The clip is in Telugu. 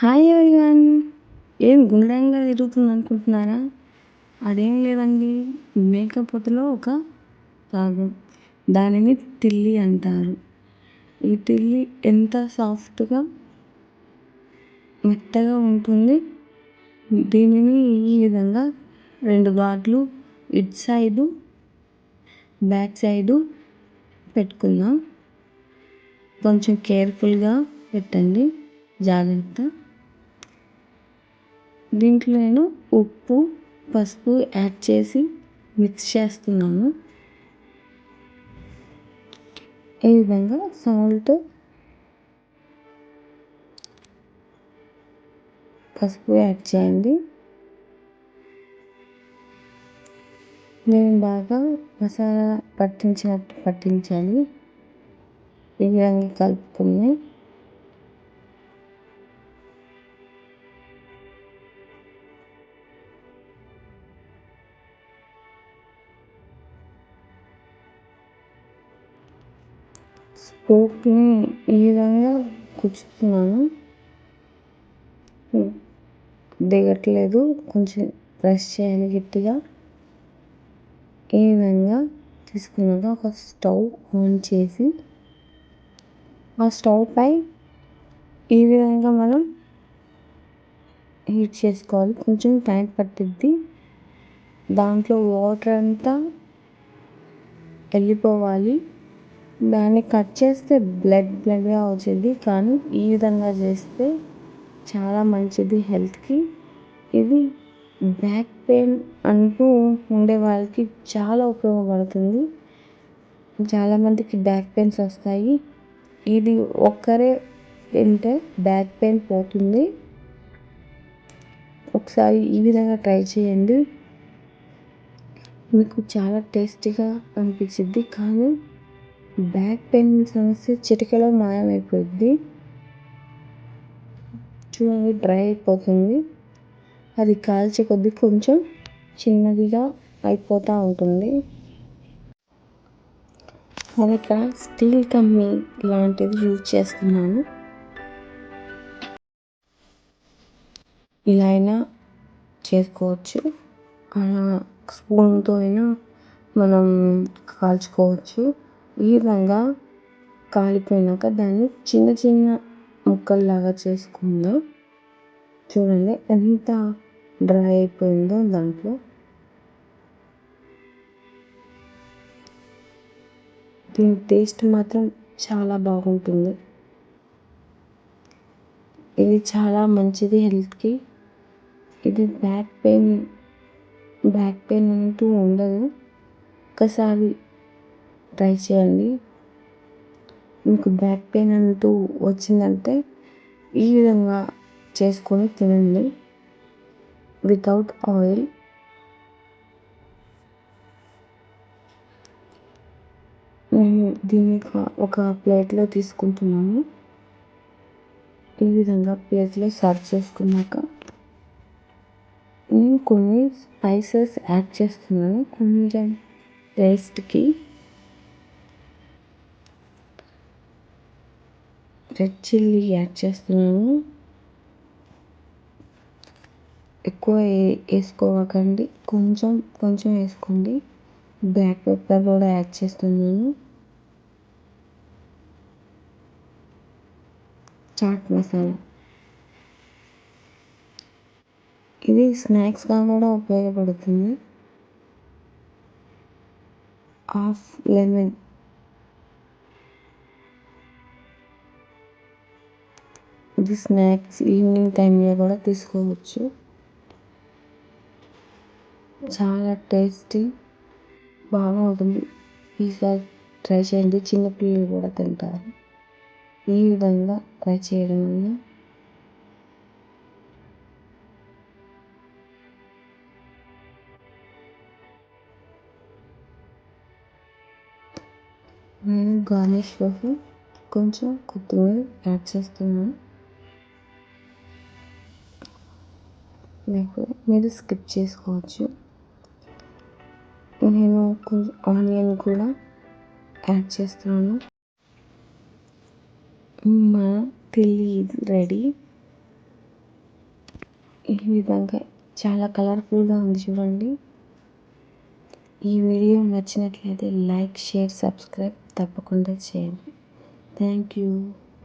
హాయ్ ఎవరివన్ ఏం గుండ్రంగా తిరుగుతుంది అనుకుంటున్నారా అదేం లేదండి. మేకపోతులో ఒక భాగం. దానిని తిల్లి అంటారు. ఈ తిల్లి ఎంత సాఫ్ట్గా మెత్తగా ఉంటుంది? దీనిని ఈ విధంగా రెండు గాట్లు ఇటు సైడు బ్యాక్ సైడు పెట్టుకుందాం. కొంచెం కేర్ఫుల్గా పెట్టండి. జాగ్రత్త. దీంట్లో నేను ఉప్పు పసుపు యాడ్ చేసి మిక్స్ చేస్తున్నాను. ఈ విధంగా సాల్ట్ పసుపు యాడ్ చేయండి. నేను బాగా మసాలా పట్టించినట్టు పట్టించాలి. ఈ విధంగా కలుపుకుని స్పోక్ని ఈ విధంగా కుచ్చుతున్నాను దిగట్లేదు. కొంచెం ప్రెస్ చేయాలి గట్టిగా. ఈ విధంగా తీసుకున్నాక ఒక స్టవ్ ఆన్ చేసి ఆ స్టవ్ పై ఈ విధంగా మనం హీట్ చేసుకోవాలి. కొంచెం టైం పట్టిద్ది. దాంట్లో వాటర్ అంతా వెళ్ళిపోవాలి. దాన్ని కట్ చేస్తే బ్లడ్ బ్లడ్గా వచ్చింది కానీ ఈ విధంగా చేస్తే చాలా మంచిది హెల్త్కి. ఇది బ్యాక్ పెయిన్ అంటూ ఉండే వాళ్ళకి చాలా ఉపయోగపడుతుంది. చాలామందికి బ్యాక్ పెయిన్స్ వస్తాయి. ఇది ఒక్కరే తింటే బ్యాక్ పెయిన్ పోతుంది. ఒకసారి ఈ విధంగా ట్రై చేయండి. మీకు చాలా టేస్టీగా అనిపించింది కానీ బ్యాక్ పెయిన్ సమస్య చిటికలో మాయమైపోద్ది. చూడండి డ్రై అయిపోతుంది. అది కాల్చే కొద్దీ కొంచెం చిన్నదిగా అయిపోతూ ఉంటుంది. నేను ఇక్కడ స్టీల్ కమ్మి లాంటిది యూజ్ చేస్తున్నాను. ఇలా అయినా చేసుకోవచ్చు. అలా స్పూన్తో అయినా మనం కాల్చుకోవచ్చు. ఈ విధంగా కాలిపోయినాక దాన్ని చిన్న చిన్న ముక్కల్లాగా చేసుకుందాం. చూడండి ఎంత డ్రై అయిపోయిందో దాంట్లో. దీని టేస్ట్ మాత్రం చాలా బాగుంటుంది. ఇది చాలా మంచిది హెల్త్కి. ఇది బ్యాక్ పెయిన్ బ్యాక్ పెయిన్ అంటూ ఉండదు. ఒకసారి ట్రై చేయండి. మీకు బ్యాక్ పెయిన్ అంటూ వచ్చిందంటే ఈ విధంగా చేసుకొని తినండి. Without oil. నేను దీన్ని ఒక ప్లేట్లో తీసుకుంటున్నాను. ఈ విధంగా ప్లేట్లో సర్వ్ చేసుకున్నాక నేను కొన్ని స్పైసెస్ యాడ్ చేస్తున్నాను. కొంచెం టేస్ట్కి రెడ్ చిల్లీ యాడ్ చేస్తున్నాను. ఎక్కువ వేసుకోవకండి కొంచెం కొంచెం వేసుకోండి. బ్లాక్ పెప్పర్ కూడా యాడ్ చేస్తున్నాను. చాట్ మసాలా. ఇది స్నాక్స్గా కూడా ఉపయోగపడుతుంది. Half lemon. ఇది స్నాక్స్ ఈవినింగ్ టైంలో కూడా తీసుకోవచ్చు చాలా టేస్టీ బాగుంటుంది ఈసారి ట్రై చేయండి చిన్నపిల్లలు కూడా తింటారు ఈ విధంగా ట్రై చేయడం వల్ల నేను గార్నిష్ కోసం కొంచెం కొత్తిమీర యాడ్ చేస్తున్నాను. లేకపోతే మీరు స్కిప్ చేసుకోవచ్చు. నేను కొంచెం ఆనియన్ కూడా యాడ్ చేస్తున్నాను. మా తిల్లి రెడీ. ఈ విధంగా చాలా కలర్ఫుల్గా ఉంది చూడండి. ఈ వీడియో నచ్చినట్లయితే లైక్ షేర్ సబ్స్క్రైబ్ తప్పకుండా చేయండి. Thank you.